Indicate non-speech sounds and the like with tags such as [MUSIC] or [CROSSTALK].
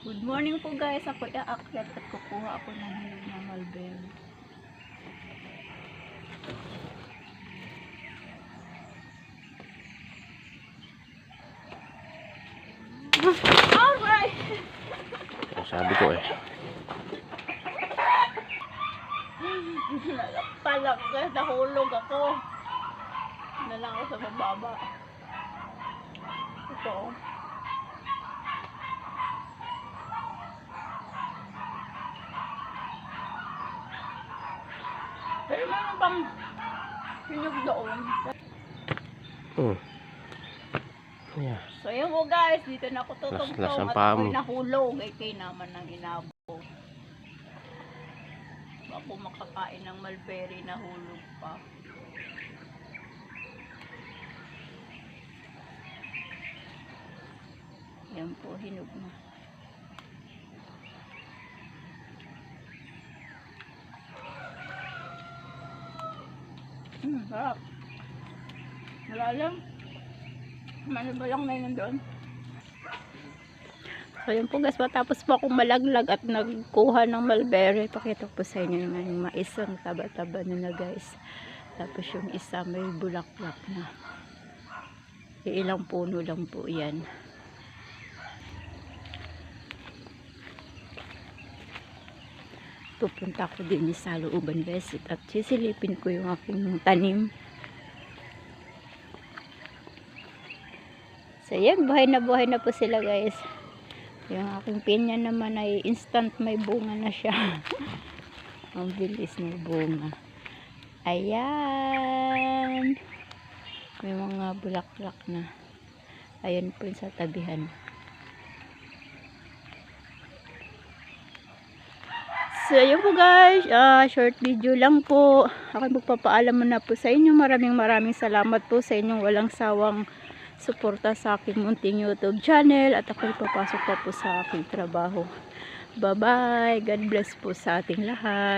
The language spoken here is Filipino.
Good morning po guys. Ako aakyat at kukuha ako ng hinog na mulberry. Alright! Sabi ko eh. Palak ka, nahulog ako. Na lang ako sa mababa. Ito. oh. Pero meron bang hinog doon? Hmm. Yeah. So yun po guys, dito na ako ang at ako'y mo. nahulog. Ay kay naman ng inabo. Ako makakain ng mulberry na hulog pa. Yan po, hinog na. Hmm, sarap. Malalim. Ano ba lang na yun doon? So yun po guys, matapos po akong malaglag at nagkuha ng mulberry. Pakita po sa inyo yung, yung mais ang taba-taba na na guys. Tapos yung isa may bulaklak na. Ilang puno lang po yan. Pupunta ko din sa looban guys at sisilipin ko yung aking tanim. So yan, buhay na buhay na po sila guys. Yung aking pinya naman ay instant may bunga na siya. [LAUGHS] Ang bilis may bunga. Ayan. May mga bulaklak na. Ayan po sa tabihan. So, yun po guys. Ah, short video lang po. Ako magpapaalam muna po sa inyo. Maraming maraming salamat po sa inyong walang sawang suporta sa aking munting YouTube channel at ako'y papasok pa po sa aking trabaho. Bye-bye. God bless po sa ating lahat.